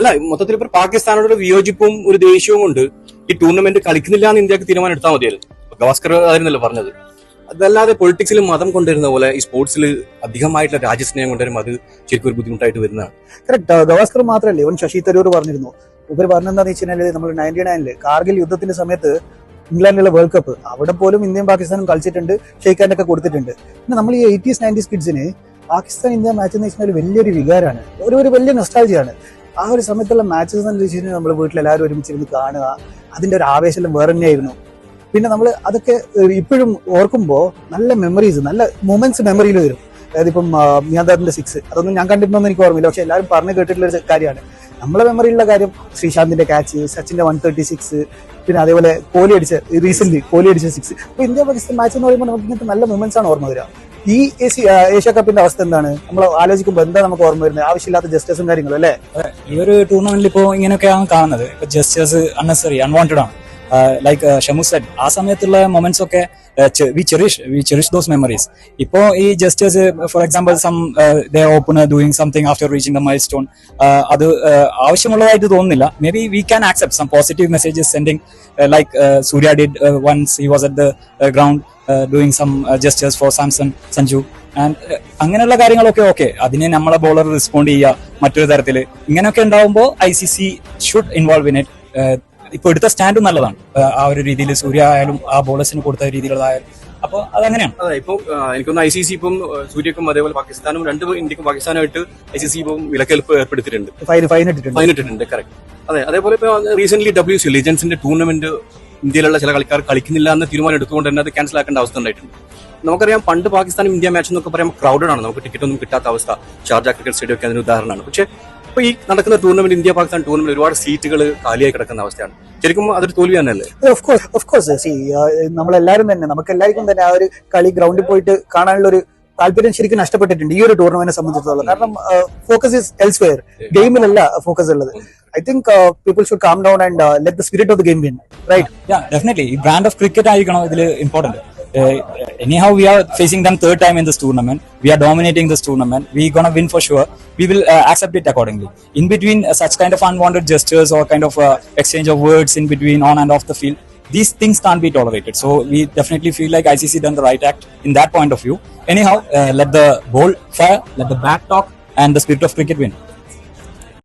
അല്ല മൊത്തത്തിൽ ഇപ്പൊ പാകിസ്ഥാനോട് ഒരു വിയോജിപ്പും ഒരു ദേഷ്യവും കൊണ്ട് ഈ ടൂർണമെന്റ് കളിക്കുന്നില്ല എന്ന് ഇന്ത്യയ്ക്ക് തീരുമാനം എടുത്താൽ മതിയായിരുന്നു. ഗവാസ്കർ ആയിരുന്നല്ലോ പറഞ്ഞത്. അതല്ലാതെ പൊളിറ്റിക്സിൽ മതം കൊണ്ടുവരുന്ന പോലെ ഈ സ്പോർട്സിൽ അധികമായിട്ടുള്ള രാജ്യസ്നേഹം കൊണ്ടുവരുമ്പോൾ അത് ശരിക്കും ഒരു ബുദ്ധിമുട്ടായിട്ട് വരുന്നതാണ്. കറക്റ്റ് ഗവാസ്കർ മാത്രമല്ല ഇവൻ ശശി തരൂർ പറഞ്ഞിരുന്നു. ഇവർ പറഞ്ഞെന്താണെന്ന് വെച്ച് കഴിഞ്ഞാൽ നമ്മൾ നയന്റി നയനിൽ കാർഗിൽ യുദ്ധത്തിന്റെ സമയത്ത് ഇംഗ്ലണ്ടിലെ വേൾഡ് കപ്പ് അവിടെ പോലും ഇന്ത്യയും പാകിസ്ഥാനും കളിച്ചിട്ടുണ്ട് ഒക്കെ കൊടുത്തിട്ടുണ്ട്. പിന്നെ നമ്മൾ ഈ എയ്റ്റീസ് നയന്റീസ് കിഡ്സിന് പാകിസ്ഥാൻ ഇന്ത്യ മാച്ച് എന്ന് വെച്ചാൽ വലിയൊരു വികാരമാണ്. ഒരു വലിയ നൊസ്റ്റാൾജിയാണ് ആ ഒരു സമയത്തുള്ള മാച്ചസ് എന്ന് വെച്ച് കഴിഞ്ഞാൽ നമ്മൾ വീട്ടിൽ എല്ലാവരും ഒരുമിച്ചിരുന്ന് കാണുക. അതിന്റെ ഒരു ആവേശം വേറെ തന്നെയായിരുന്നു പിന്നെ നമ്മൾ അതൊക്കെ ഇപ്പോഴും ഓർക്കുമ്പോൾ നല്ല മെമ്മറീസ് നല്ല മൊമെന്റ്സ് മെമ്മറിയിൽ വരും. അതായത് ഇപ്പം മിയാദാറിന്റെ സിക്സ് അതൊന്നും ഞാൻ കണ്ടിട്ടുണ്ടോന്ന് എനിക്ക് ഓർമ്മയില്ല. പക്ഷെ എല്ലാവരും പറഞ്ഞു കേട്ടിട്ടുള്ള ഒരു കാര്യമാണ്. നമ്മളെ മെമ്മറിയിലുള്ള കാര്യം ശ്രീശാന്തിന്റെ ക്യാച്ച് സച്ചിന്റെ വൺ തേർട്ടി സിക്സ് പിന്നെ അതേപോലെ കോഹ്ലി അടിച്ച റീസെന്റ് കോഹ്ലി അടിച്ച സിക്സ് അപ്പൊ ഇന്ത്യ പാകിസ്ഥാൻ മാച്ച് എന്ന് പറയുമ്പോൾ നമുക്ക് ഇങ്ങനത്തെ നല്ല മൊമെന്റ്സ് ആണ് ഓർമ്മ വരിക. ഈ ഏഷ്യ കപ്പിന്റെ അവസ്ഥ എന്താണ്? നമ്മൾ ആലോചിക്കുമ്പോൾ എന്താ നമുക്ക് ഓർമ്മ വരുന്നത്? ആവശ്യമില്ലാത്ത ജസ്റ്റസും കാര്യങ്ങളും അല്ലേ? ഈ ഒരു ടൂർണമെന്റിൽ ഇപ്പോ ഇങ്ങനെയൊക്കെയാണ് കാണുന്നത്. ജസ്റ്റേഴ്സ് അൺനെസറി അൺവാണ്ടഡ് ആണ്. ലൈക്ക് ഷമു സെഡ് ആ സമയത്തുള്ള മൊമെന്റ്സ് ഒക്കെ we cherish we cherish those memories ഇപ്പോ ഈ gestures for example some they open doing something after reaching the milestone അത് ആവശ്യമുള്ളതായിട്ട് തോന്നുന്നില്ല. Maybe we can accept some positive messages sending like Surya did once he was at the ground doing some gestures for Samson Sanju and അങ്ങനെയുള്ള കാര്യങ്ങളൊക്കെ okay അതിനെ നമ്മളെ bowler respond ചെയ്യുക മറ്റൊരു തരത്തിൽ ഇങ്ങനെയൊക്കെ ഉണ്ടാവുമ്പോൾ I C C should involve in it ഇപ്പൊ എടുത്ത സ്റ്റാൻഡും നല്ലതാണ്. ആ ഒരു രീതിയിൽ സൂര്യ ആയാലും ആ ബോളേഴ്സിന് കൊടുത്ത രീതിയിലുള്ളതായാലും. അപ്പൊ അതങ്ങനെയാണ്. അതെ ഇപ്പൊ എനിക്ക് എനിക്കൊന്ന് ഐ സി സി ഇപ്പം സൂര്യക്കും അതേപോലെ പാകിസ്ഥാനും രണ്ട് ഇന്ത്യക്കും പാകിസ്ഥാനായിട്ട് ഐ സി സി ഇപ്പം വിലക്കേൽപ്പ് ഏർപ്പെടുത്തിയിട്ടുണ്ട്. ഫൈൻ ഫൈൻ ഇട്ടിട്ടുണ്ട്. ഫൈൻ ഇട്ടിട്ടുണ്ട് കറക്റ്റ് അതെ അതേപോലെ ഇപ്പൊ റീസെന്റ് ഡബ്ല്യു സി ലിജൻസിന്റെ ടൂർണമെന്റ് ഇന്ത്യയിലുള്ള ചില കളിക്കാർ കളിക്കുന്നില്ല എന്ന തീരുമാനം എടുത്തുകൊണ്ട് തന്നെ അത് ക്യാൻസൽ ആക്കേണ്ട അവസ്ഥ ഉണ്ടായിട്ടുണ്ട്. നമുക്കറിയാം പണ്ട് പാകിസ്ഥാനും ഇന്ത്യ മാച്ച് എന്നൊക്കെ പറയുമ്പോൾ ക്രൗഡഡ് ആണ്. നമുക്ക് ടിക്കറ്റ് ഒന്നും കിട്ടാത്ത അവസ്ഥ. ഷാർജ ക്രിക്കറ്റ് സ്റ്റേഡിയം ഒക്കെ അതിന് ഉദാഹരണമാണ്. പക്ഷേ ഇപ്പൊ ഈ നടക്കുന്ന ടൂർണമെന്റ് ഇന്ത്യ പാകിസ്ഥാൻ ടൂർണമെന്റ് ഒരുപാട് സീറ്റുകൾ കാലിയായി കിടക്കുന്ന അവസ്ഥയാണ്. ശരിക്കും അതൊരു തോൽവി തന്നെയല്ലേ? Of course of course see നമ്മളെല്ലാരും തന്നെ നമുക്ക് എല്ലാവർക്കും തന്നെ ആ ഒരു കളി ഗ്രൗണ്ടിൽ പോയിട്ട് കാണാനുള്ള ഒരു താല്പര്യം ശരിക്കും നഷ്ടപ്പെട്ടിട്ടുണ്ട് ഈ ഒരു ടൂർണമെന്റിനെ സംബന്ധിച്ചിടത്തോളം. കാരണം ഫോക്കസ് ഇസ് എൽസ് വെയർ ഗെയിമിലല്ല ഫോക്കസ് ഉള്ളത്. I think people should calm down and let the spirit of the game win right definitely ഈ ബ്രാൻഡ് ഓഫ് ക്രിക്കറ്റ് ആയിരിക്കണം ഇതിൽ important Uh, anyhow, we are facing them third time in this tournament. We are dominating this tournament. We're gonna win for sure. We will uh, accept it accordingly. In between uh, such kind of unwanted gestures or kind of exchange of words in between on and off the field, these things can't be tolerated. So we definitely feel like ICC done the right act in that point of view. Anyhow, uh, let the ball fire, let the bat talk, and the spirit of cricket win.